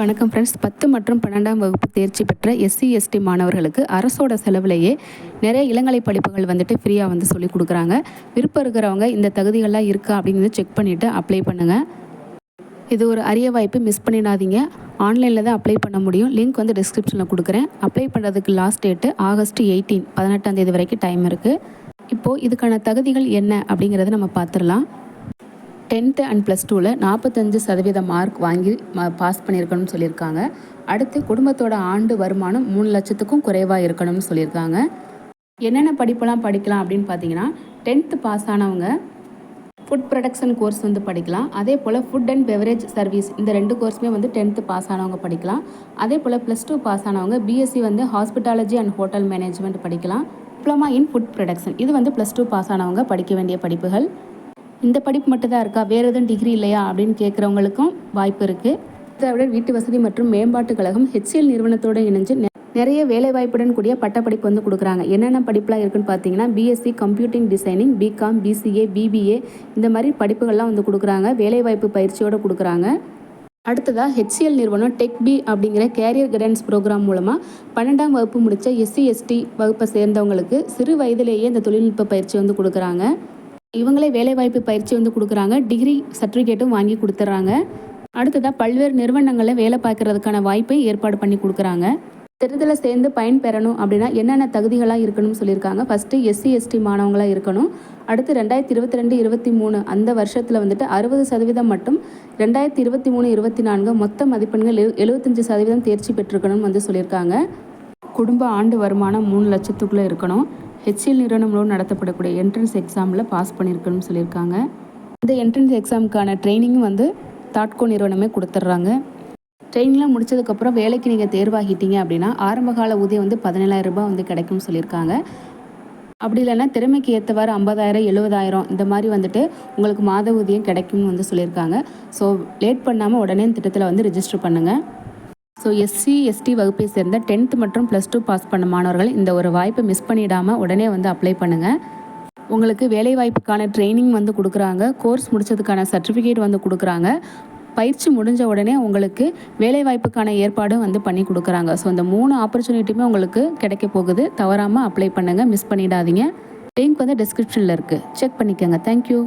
வணக்கம் ஃப்ரெண்ட்ஸ் பத்து மற்றும் பன்னெண்டாம் வகுப்பு தேர்ச்சி பெற்ற எஸ்சி எஸ்டி மாணவர்களுக்கு அரசோட செலவுலேயே நிறைய இளங்கலை படிப்புகள் வந்துட்டு ஃப்ரீயாக வந்து சொல்லி கொடுக்குறாங்க. விருப்பம் இருக்கிறவங்க இந்த தகுதிகள்லாம் இருக்கா அப்படின்னு செக் பண்ணிவிட்டு அப்ளை பண்ணுங்கள் இது ஒரு அரிய வாய்ப்பு மிஸ் பண்ணிடாதீங்க. ஆன்லைனில் தான் அப்ளை பண்ண முடியும். லிங்க் வந்து டிஸ்கிரிப்ஷனில் கொடுக்குறேன். அப்ளை பண்ணுறதுக்கு லாஸ்ட் டேட்டு ஆகஸ்ட் எயிட்டீன் பதினெட்டாம் தேதி வரைக்கும் டைம் இருக்குது இப்போது இதுக்கான தகுதிகள் என்ன அப்படிங்கிறத நம்ம பார்த்துடலாம். டென்த்து அண்ட் ப்ளஸ் டூவில் நாற்பத்தஞ்சு சதவீத மார்க் வாங்கி பாஸ் பண்ணியிருக்கணும்னு சொல்லியிருக்காங்க. அடுத்து குடும்பத்தோட ஆண்டு வருமானம் மூணு லட்சத்துக்கும் குறைவாக இருக்கணும்னு சொல்லியிருக்காங்க. என்னென்ன படிப்பெல்லாம் படிக்கலாம் அப்படின்னு பார்த்தீங்கன்னா டென்த்து பாஸ் ஆனவங்க ஃபுட் ப்ரொடக்ஷன் கோர்ஸ் வந்து படிக்கலாம். அதே போல் ஃபுட் அண்ட் பெவரேஜ் சர்வீஸ் இந்த ரெண்டு கோர்ஸுமே வந்து டென்த்து பாஸ் ஆனவங்க படிக்கலாம். அதே போல் ப்ளஸ் டூ பாஸ் ஆனவங்க பிஎஸ்சி வந்து ஹாஸ்பிட்டாலஜி அண்ட் ஹோட்டல் மேனேஜ்மெண்ட் படிக்கலாம். டிப்ளமா இன் ஃபுட் ப்ரொடக்ஷன் இது வந்து ப்ளஸ் டூ பாஸ் ஆனவங்க படிக்க வேண்டிய படிப்புகள். இந்த படிப்பு மட்டும்தான் இருக்கா? வேறு எதுவும் டிகிரி இல்லையா? அப்படின்னு கேட்குறவங்களுக்கும் வாய்ப்பு இருக்குது இதை விட வீட்டு வசதி மற்றும் மேம்பாட்டு கழகம் ஹெச்சிஎல் நிறுவனத்தோடு இணைஞ்சு நிறைய வேலைவாய்ப்புடன் கூடிய பட்டப்படிப்பு வந்து கொடுக்குறாங்க. என்னென்ன படிப்புலாம் இருக்குன்னு பார்த்தீங்கன்னா BSc computing designing BCom BCA BBA இந்த மாதிரி படிப்புகள்லாம் வந்து கொடுக்குறாங்க. வேலைவாய்ப்பு பயிற்சியோடு கொடுக்குறாங்க. அடுத்ததாக ஹெச்சிஎல் நிறுவனம் டெக் பி அப்படிங்கிற கேரியர் கைடன்ஸ் ப்ரோக்ராம் மூலமாக பன்னெண்டாம் வகுப்பு முடித்த எஸ்சி எஸ்டி வகுப்பை சேர்ந்தவங்களுக்கு சிறு வயதிலேயே இந்த தொழில்நுட்ப பயிற்சி வந்து கொடுக்குறாங்க. இவங்களே வேலைவாய்ப்பு பயிற்சி வந்து கொடுக்குறாங்க. டிகிரி சர்டிஃபிகேட்டும் வாங்கி கொடுத்துட்றாங்க. அடுத்ததாக பல்வேறு நிறுவனங்களில் வேலை பார்க்கறதுக்கான வாய்ப்பை ஏற்பாடு பண்ணி கொடுக்குறாங்க. திட்டத்தில் சேர்ந்து பயன் பெறணும் அப்படின்னா என்னென்ன தகுதிகளாக இருக்கணும்னு சொல்லியிருக்காங்க. ஃபஸ்ட்டு எஸ்சி எஸ்டி மாணவங்களாக இருக்கணும். அடுத்து ரெண்டாயிரத்தி இருபத்தி ரெண்டு இருபத்தி மூணு அந்த வருஷத்தில் வந்துட்டு அறுபது சதவீதம் மட்டும் ரெண்டாயிரத்தி இருபத்தி மூணு இருபத்தி நான்கு மொத்த மதிப்பெண்கள் எழு எழுபத்தஞ்சு சதவீதம் தேர்ச்சி பெற்றிருக்கணும்னு வந்து சொல்லியிருக்காங்க. குடும்ப ஆண்டு வருமானம் மூணு லட்சத்துக்குள்ளே இருக்கணும். ஹெச்எல் நிறுவனம் நடத்தப்படக்கூடிய என்ட்ரன்ஸ் எக்ஸாமில் பாஸ் பண்ணியிருக்கணும்னு சொல்லியிருக்காங்க. இந்த என்ட்ரன்ஸ் எக்ஸாமுக்கான ட்ரைனிங்கும் வந்து தாட்கோ நிறுவனமே கொடுத்துட்றாங்க. ட்ரெயின்லாம் முடிச்சதுக்கப்புறம் வேலைக்கு நீங்கள் தேர்வாகிட்டீங்க அப்படின்னா ஆரம்பகால ஊதியம் வந்து பதினேழாயிரம் ரூபாய் வந்து கிடைக்கும்னு சொல்லியிருக்காங்க. அப்படி இல்லைன்னா திறமைக்கு ஏற்றவாறு ஐம்பதாயிரம் எழுபதாயிரம் இந்த மாதிரி வந்துட்டு உங்களுக்கு மாத ஊதியம் கிடைக்கும்னு வந்து சொல்லியிருக்காங்க. ஸோ லேட் பண்ணாமல் உடனே திட்டத்தில் வந்து ரிஜிஸ்டர் பண்ணுங்கள் ஸோ எஸ்சி எஸ்டி வகுப்பை சேர்ந்த டென்த் மற்றும் ப்ளஸ் டூ பாஸ் பண்ண மாணவர்கள் இந்த ஒரு வாய்ப்பை மிஸ் பண்ணிடாமல் உடனே வந்து அப்ளை பண்ணுங்கள் உங்களுக்கு வேலைவாய்ப்புக்கான ட்ரைனிங் வந்து கொடுக்குறாங்க. கோர்ஸ் முடித்ததுக்கான சர்டிஃபிகேட் வந்து கொடுக்குறாங்க. பயிற்சி முடிஞ்ச உடனே உங்களுக்கு வேலைவாய்ப்புக்கான ஏற்பாடும் வந்து பண்ணி கொடுக்குறாங்க. ஸோ இந்த மூணு ஆப்பர்ச்சுனிட்டியுமே உங்களுக்கு கிடைக்க போகுது. தவறாமல் அப்ளை பண்ணுங்கள் மிஸ் பண்ணிடாதீங்க. லிங்க் வந்து டிஸ்கிரிப்ஷனில் இருக்குது செக் பண்ணிக்கோங்க. தேங்க்யூ